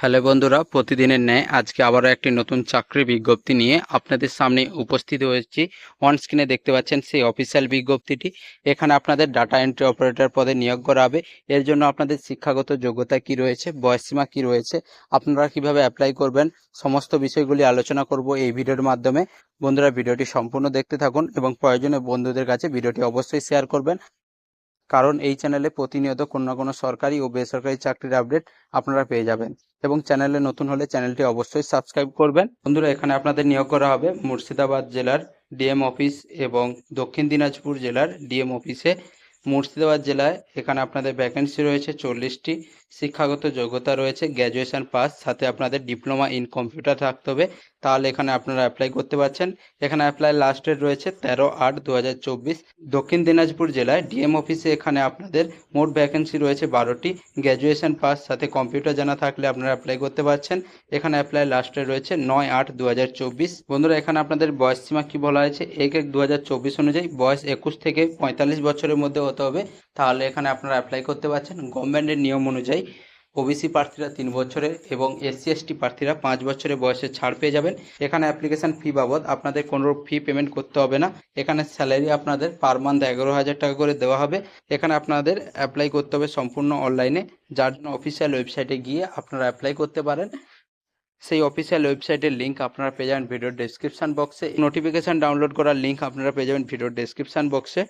Hello বন্ধুরা, প্রতিদিনের ন্যায় আজকে আবারও একটি নতুন চাকরি বিজ্ঞপ্তি নিয়ে আপনাদের সামনে উপস্থিত হয়েছি। অন স্ক্রিনে দেখতে পাচ্ছেন সেই অফিসিয়াল বিজ্ঞপ্তিটি। এখানে আপনাদের ডাটা এন্ট্রি অপারেটর পদে নিয়োগ করা হবে। এর জন্য আপনাদের শিক্ষাগত যোগ্যতা কি রয়েছে বয়সীমা কি রয়েছে, আপনারা কীভাবে অ্যাপ্লাই করবেন, সমস্ত বিষয়গুলি আলোচনা করব এই ভিডিওর মাধ্যমে। বন্ধুরা, ভিডিওটি সম্পূর্ণ দেখতে থাকুন এবং প্রয়োজনে বন্ধুদের কাছে ভিডিওটি অবশ্যই শেয়ার করবেন। কারণ এই চ্যানেলে প্রতিনিয়ত কোনো না কোনো সরকারি ও বেসরকারি চাকরির আপডেট আপনারা পেয়ে যাবেন। এবং চ্যানেলে নতুন হলে চ্যানেলটি অবশ্যই সাবস্ক্রাইব করবেন। বন্ধুরা, এখানে আপনাদের নিয়োগ করা হবে মুর্শিদাবাদ জেলার ডিএম অফিস এবং দক্ষিণ দিনাজপুর জেলার ডিএম অফিসে। মুর্শিদাবাদ জেলায় এখানে আপনাদের ভ্যাকেন্সি রয়েছে চল্লিশটি, শিক্ষাগত যোগ্যতা রয়েছে গ্র্যাজুয়েশন পাস সাথে আপনাদের ডিপ্লোমা ইন কম্পিউটার থাকতে হবে। তাহলে এখানে আপনারা অ্যাপ্লাই করতে পারছেন। এখানে অ্যাপ্লাই লাস্ট ডেট রয়েছে তেরো আট দু দক্ষিণ দিনাজপুর জেলায় ডিএম অফিসে এখানে আপনাদের মোট ভ্যাকেন্সি রয়েছে বারোটি। গ্র্যাজুয়েশন পাস সাথে কম্পিউটার জানা থাকলে আপনারা অ্যাপ্লাই করতে পারছেন। এখানে অ্যাপ্লাই লাস্টে রয়েছে নয় আট দু বন্ধুরা, এখানে আপনাদের বয়স সীমা কি বলা হয়েছে? এক এক দু অনুযায়ী বয়স একুশ থেকে পঁয়তাল্লিশ বছরের মধ্যে হতে হবে। তাহলে এখানে আপনারা অ্যাপ্লাই করতে পারছেন। গভর্নমেন্টের নিয়ম অনুযায়ী ওবিসি প্রার্থীরা তিন বছরের এবং এসসি এসটি প্রার্থীরা পাঁচ বছরের বয়সে ছাড় পেয়ে যাবেন। এখানে অ্যাপ্লিকেশন ফি বাবদ আপনাদের কোনো ফি পেমেন্ট করতে হবে না। এখানে স্যালারি আপনাদের পার মান্থ এগারো হাজার টাকা করে দেওয়া হবে। এখানে আপনাদের অ্যাপ্লাই করতে হবে সম্পূর্ণ অনলাইনে যার জন্য অফিসিয়াল ওয়েবসাইটে গিয়ে আপনারা অ্যাপ্লাই করতে পারেন। সেই অফিসিয়াল ওয়েবসাইটের লিঙ্ক আপনারা পেয়ে যাবেন ভিডিওর ডেসক্রিপশন বক্সে নোটিফিকেশন ডাউনলোড করার লিঙ্ক আপনারা পেয়ে যাবেন ভিডিওর ডেসক্রিপশন বক্সে